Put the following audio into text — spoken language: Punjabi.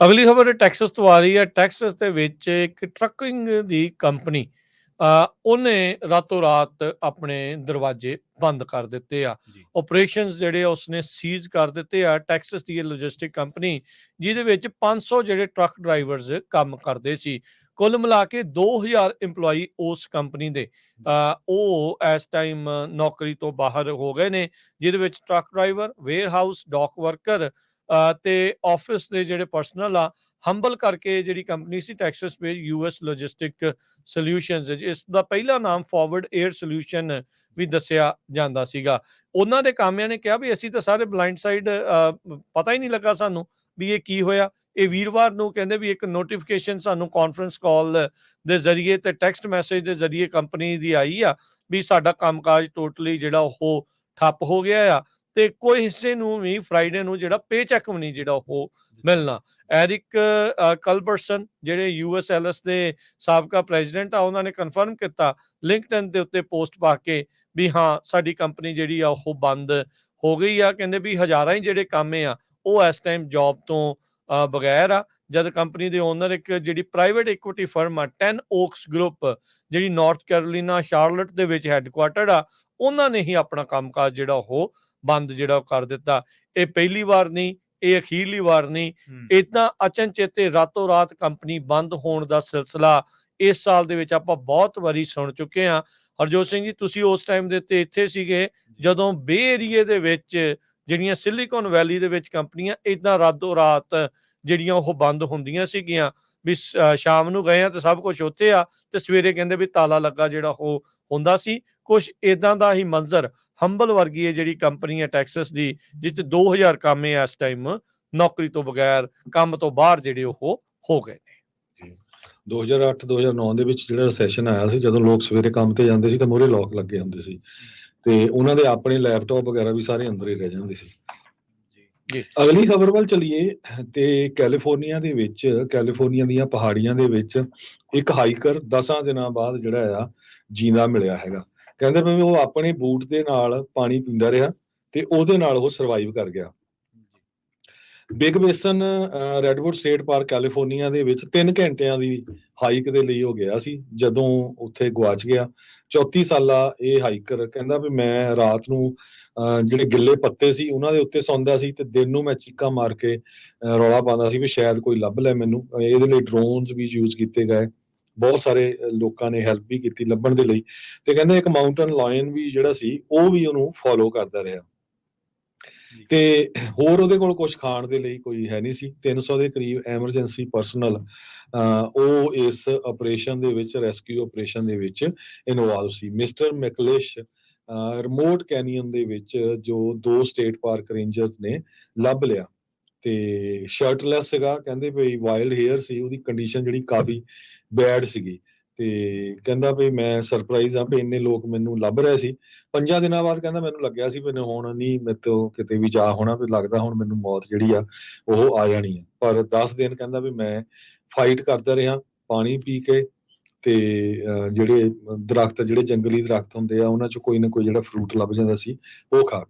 ਅਗਲੀ ਖਬਰ ਟੈਕਸਸ ਤੋਂ ਆ ਰਹੀ ਹੈ। ਟੈਕਸਸ ਦੇ ਵਿੱਚ ਇੱਕ ਟਰੱਕਿੰਗ ਦੀ ਕੰਪਨੀ ਉਹਨੇ ਰਾਤੋਂ ਰਾਤ ਆਪਣੇ ਦਰਵਾਜ਼ੇ ਬੰਦ ਕਰ ਦਿੱਤੇ ਆ। ਆਪਰੇਸ਼ਨਸ ਜਿਹੜੇ ਉਸਨੇ ਸੀਜ਼ ਕਰ ਦਿੱਤੇ ਆ ਟੈਕਸਸ ਦੀ ਇਹ ਲੌਜਿਸਟਿਕ ਕੰਪਨੀ ਜਿਹਦੇ ਵਿੱਚ 500 ਜਿਹੜੇ ਟਰੱਕ ਡਰਾਈਵਰਸ ਕੰਮ ਕਰਦੇ ਸੀ। ਕੁੱਲ ਮਿਲਾ ਕੇ 2000 EMPLOYE ਉਸ ਕੰਪਨੀ ਦੇ ਉਹ ਇਸ ਟਾਈਮ ਨੌਕਰੀ ਤੋਂ ਬਾਹਰ ਹੋ ਗਏ ਨੇ ਜਿਹਦੇ ਵਿੱਚ truck driver warehouse dock worker ਤੇ ਆਫਿਸ ਦੇ ਜਿਹੜੇ ਪਰਸਨਲ ਆ ਹੰਬਲ ਕਰਕੇ ਜਿਹੜੀ ਕੰਪਨੀ ਸੀ Texas base US logistic solutions ਇਸ ਦਾ ਪਹਿਲਾ ਨਾਮ ਫਾਰਵਰਡ 에ਅਰ ਸੋਲਿਊਸ਼ਨ ਵੀ ਦੱਸਿਆ ਜਾਂਦਾ ਸੀਗਾ। ਉਹਨਾਂ ਦੇ ਕਾਮਿਆਂ ਨੇ ਕਿਹਾ ਵੀ ਅਸੀਂ ਤਾਂ ਸਾਰੇ ਬਲਾਈਂਡ ਸਾਈਡ ਪਤਾ ਹੀ ਨਹੀਂ ਲੱਗਾ ਸਾਨੂੰ ਵੀ ਇਹ ਕੀ ਹੋਇਆ। ਇਹ ਵੀਰਵਾਰ ਨੂੰ ਕਹਿੰਦੇ ਵੀ ਇੱਕ ਨੋਟੀਫਿਕੇਸ਼ਨ ਸਾਨੂੰ ਕਾਨਫਰੰਸ ਕਾਲ ਦੇ ਜ਼ਰੀਏ ਤੇ ਟੈਕਸਟ ਮੈਸੇਜ ਦੇ ਜ਼ਰੀਏ ਕੰਪਨੀ ਦੀ ਆਈ ਆ ਵੀ ਸਾਡਾ ਕੰਮਕਾਜ ਟੋਟਲੀ ਜਿਹੜਾ ਉਹ ਠੱਪ ਹੋ ਗਿਆ ਆ। ਤੇ ਕੋਈ ਹਿੱਸੇ ਨੂੰ ਵੀ ਫਰਾਈਡੇ ਨੂੰ ਜਿਹੜਾ ਪੇ ਚੈੱਕ ਵੀ ਨਹੀਂ ਜਿਹੜਾ ਉਹ ਮਿਲਣਾ। ਐਰਿਕ ਕਲਬਰਸਨ ਜਿਹੜੇ ਯੂਐਸਐਲਐਸ ਦੇ ਸਾਬਕਾ ਪ੍ਰੈਜ਼ੀਡੈਂਟ ਆ ਉਹਨਾਂ ਨੇ ਕਨਫਰਮ ਕੀਤਾ। ਲਿੰਕਡਇਨ ਦੇ ਉੱਤੇ ਪੋਸਟ ਪਾ ਕੇ ਵੀ ਹਾਂ ਸਾਡੀ ਕੰਪਨੀ ਜਿਹੜੀ ਆ ਉਹ ਬੰਦ ਹੋ ਗਈ ਆ। ਕਹਿੰਦੇ ਵੀ ਹਜ਼ਾਰਾਂ ਹੀ ਜਿਹੜੇ ਕਾਮੇ ਆ ਉਹ ਇਸ ਟਾਈਮ ਜੌਬ ਤੋਂ ਬਗੈਰ ਆ। ਜਦ ਕੰਪਨੀ ਦੇ ਓਨਰ ਇੱਕ ਜਿਹੜੀ ਪ੍ਰਾਈਵੇਟ ਇਕੁਇਟੀ ਫਰਮ ਆ 10 ਓਕਸ ਗਰੁੱਪ ਜਿਹੜੀ ਨਾਰਥ ਕੈਰੋਲੀਨਾ ਸ਼ਾਰਲਟ ਦੇ ਵਿੱਚ ਹੈੱਡਕੁਆਰਟਰ ਆ ਉਹਨਾਂ ਨੇ ਹੀ ਆਪਣਾ ਕੰਮਕਾਜ ਜਿਹੜਾ ਉਹ ਬੰਦ ਜਿਹੜਾ ਉਹ ਕਰ ਦਿੱਤਾ। ਇਹ ਪਹਿਲੀ ਵਾਰ ਨਹੀਂ ਇਹ ਅਖੀਰਲੀ ਵਾਰ ਨਹੀਂ। ਇਦਾਂ ਅਚਨਚੇਤੇ ਰਾਤੋਂ ਰਾਤ ਕੰਪਨੀ ਬੰਦ ਹੋਣ ਦਾ ਸਿਲਸਿਲਾ ਇਸ ਸਾਲ ਦੇ ਵਿੱਚ ਆਪਾਂ ਬਹੁਤ ਵਾਰੀ ਸੁਣ ਚੁੱਕੇ ਹਾਂ। ਹਰਜੋਤ ਸਿੰਘ ਜੀ ਤੁਸੀਂ ਉਸ ਟਾਈਮ ਦੇ ਉੱਤੇ ਇੱਥੇ ਸੀਗੇ ਜਦੋਂ ਬੇ ਏਰੀਏ ਦੇ ਵਿੱਚ ਜਿਹੜੀਆਂ ਸਿਲੀਕਨ ਵੈਲੀ ਦੇ ਵਿੱਚ ਕੰਪਨੀਆਂ ਇਦਾਂ ਰਾਤੋਂ ਰਾਤ ਜਿਹੜੀਆਂ ਉਹ ਬੰਦ ਹੁੰਦੀਆਂ ਸੀਗੀਆਂ ਵੀ ਸ਼ਾਮ ਨੂੰ ਗਏ ਆ ਤੇ ਸਭ ਕੁਝ ਉੱਥੇ ਆ ਤੇ ਸਵੇਰੇ ਕਹਿੰਦੇ ਵੀ ਤਾਲਾ ਲੱਗਾ ਜਿਹੜਾ ਉਹ ਹੁੰਦਾ ਸੀ। ਕੁਝ ਇਦਾਂ ਦਾ ਹੀ ਮੰਜ਼ਰ ਹੰਬਲ ਵਰਗੀ ਹੈ ਜਿਹੜੀ ਕੰਪਨੀ ਹੈ ਟੈਕਸਸ ਦੀ ਜਿੱਥੇ 2000 ਕਾਮੇ ਇਸ ਟਾਈਮ ਨੌਕਰੀ ਤੋਂ ਬਗੈਰ ਕੰਮ ਤੋਂ ਬਾਹਰ ਜਿਹੜੇ ਉਹ ਹੋ ਗਏ ਨੇ। 2008-2009 ਦੇ ਵਿੱਚ ਜਿਹੜਾ ਸੈਸ਼ਨ ਆਇਆ ਸੀ ਜਦੋਂ ਲੋਕ ਸਵੇਰੇ ਕੰਮ ਤੇ ਜਾਂਦੇ ਸੀ ਤਾਂ ਮੂਹਰੇ ਲੋਕ ਲੱਗੇ ਹੁੰਦੇ ਸੀ। ਤੇ ਉਹਨਾਂ ਦੇ ਆਪਣੇ ਲੈਪਟਾਪ ਵਗੈਰਾ ਵੀ ਸਾਰੇ ਅੰਦਰ ਹੀ ਰਹਿ ਜਾਂਦੇ ਸੀ। ਜੀ। ਅਗਲੀ ਖਬਰ ਵੱਲ ਚਲੀਏ ਤੇ ਕੈਲੀਫੋਰਨੀਆ ਦੇ ਵਿੱਚ ਕੈਲੀਫੋਰਨੀਆ ਦੀਆਂ ਪਹਾੜੀਆਂ ਦੇ ਵਿੱਚ ਇੱਕ ਹਾਈਕਰ 10 ਦਿਨਾਂ ਬਾਅਦ ਜਿਹੜਾ ਆ ਜੀਂਦਾ ਮਿਲਿਆ ਹੈਗਾ। ਕਹਿੰਦੇ ਵੀ ਉਹ ਆਪਣੇ ਬੂਟ ਦੇ ਨਾਲ ਪਾਣੀ ਪੀਂਦਾ ਰਿਹਾ ਤੇ ਉਹਦੇ ਨਾਲ ਉਹ ਸਰਵਾਈਵ ਕਰ ਗਿਆ। Big Basin Redwood State Park California ਦੇ ਵਿੱਚ 3 ਘੰਟਿਆਂ ਦੀ ਹਾਈਕ ਦੇ ਲਈ ਹੋ ਗਿਆ ਸੀ ਜਦੋਂ ਉੱਥੇ ਗਵਾਚ ਗਿਆ। 34 ਸਾਲਾ ਇਹ ਹਾਈਕਰ ਕਹਿੰਦਾ ਵੀ ਮੈਂ ਰਾਤ ਨੂੰ ਅਹ, ਜਿਹੜੇ ਗਿੱਲੇ ਪੱਤੇ ਸੀ ਉਹਨਾਂ ਦੇ ਉੱਤੇ ਸੌਂਦਾ ਸੀ ਤੇ ਦਿਨ ਨੂੰ ਮੈਂ ਚੀਕਾਂ ਮਾਰ ਕੇ ਅਹ, ਰੌਲਾ ਪਾਉਂਦਾ ਸੀ ਵੀ ਸ਼ਾਇਦ ਕੋਈ ਲੱਭ ਲੈ ਮੈਨੂੰ। ਇਹਦੇ ਲਈ ਡਰੋਨਸ ਵੀ ਯੂਜ਼ ਕੀਤੇ ਗਏ। ਬਹੁਤ ਸਾਰੇ ਲੋਕਾਂ ਨੇ ਹੈਲਪ ਵੀ ਕੀਤੀ ਲੱਭਣ ਦੇ ਲਈ ਤੇ ਕਹਿੰਦੇ ਇੱਕ ਮਾਊਂਟਨ ਲਾਇਨ ਵੀ ਜਿਹੜਾ ਸੀ ਉਹ ਵੀ ਉਹਨੂੰ ਫੋਲੋ ਕਰਦਾ ਰਿਹਾ। ਤੇ ਹੋਰ ਉਹਦੇ ਕੋਲ ਕੁਝ ਖਾਣ ਦੇ ਲਈ ਕੋਈ ਹੈ ਨਹੀਂ ਸੀ। 300 ਦੇ ਕਰੀਬ ਐਮਰਜੈਂਸੀ ਪਰਸਨਲ ਉਹ ਇਸ ਆਪਰੇਸ਼ਨ ਦੇ ਵਿੱਚ ਰੈਸਕਿਊ ਆਪਰੇਸ਼ਨ ਦੇ ਵਿੱਚ ਇਨਵੋਲਵ ਸੀ। ਮਿਸਟਰ ਮੈਕਲਿਸ਼ ਰਿਮੋਟ ਕੈਨੀਅਨ ਦੇ ਵਿੱਚ ਜੋ ਦੋ ਸਟੇਟ ਪਾਰਕ ਰੇਂਜਰਸ ਨੇ ਲੱਭ ਲਿਆ। ਤੇ ਸ਼ਰਟਲੈਸ ਸੀਗਾ ਕਹਿੰਦੇ ਵੀ ਵਾਈਲਡ ਹੇਅਰ ਸੀ ਉਹਦੀ ਕੰਡੀਸ਼ਨ ਜਿਹੜੀ ਕਾਫੀ ਬੈਡ ਸੀਗੀ। ਤੇ ਕਹਿੰਦਾ ਵੀ ਮੈਂ ਸਰਪ੍ਰਾਈਜ਼ ਆ ਵੀ ਇੰਨੇ ਲੋਕ ਮੈਨੂੰ ਲੱਭ ਰਹੇ ਸੀ। ਪੰਜਾਂ ਦਿਨਾਂ ਬਾਅਦ ਕਹਿੰਦਾ ਮੈਨੂੰ ਲੱਗਿਆ ਸੀ ਮੈਨੂੰ ਹੁਣ ਨਹੀਂ ਮੇਰੇ ਤੋਂ ਕਿਤੇ ਵੀ ਜਾ ਹੋਣਾ ਵੀ ਲੱਗਦਾ ਹੁਣ ਮੈਨੂੰ ਮੌਤ ਜਿਹੜੀ ਆ ਉਹ ਆ ਜਾਣੀ ਆ। ਪਰ 10 ਦਿਨ ਕਹਿੰਦਾ ਵੀ ਮੈਂ ਫਾਈਟ ਕਰਦਾ ਰਿਹਾ ਪਾਣੀ ਪੀ ਕੇ ਤੇ ਅਹ, ਜਿਹੜੇ ਦਰਖਤ ਜਿਹੜੇ ਜੰਗਲੀ ਦਰਖਤ ਹੁੰਦੇ ਆ ਉਹਨਾਂ ਚ ਕੋਈ ਨਾ ਕੋਈ ਜਿਹੜਾ ਫਰੂਟ ਲੱਭ ਜਾਂਦਾ ਸੀ ਉਹ ਖਾ ਕੇ।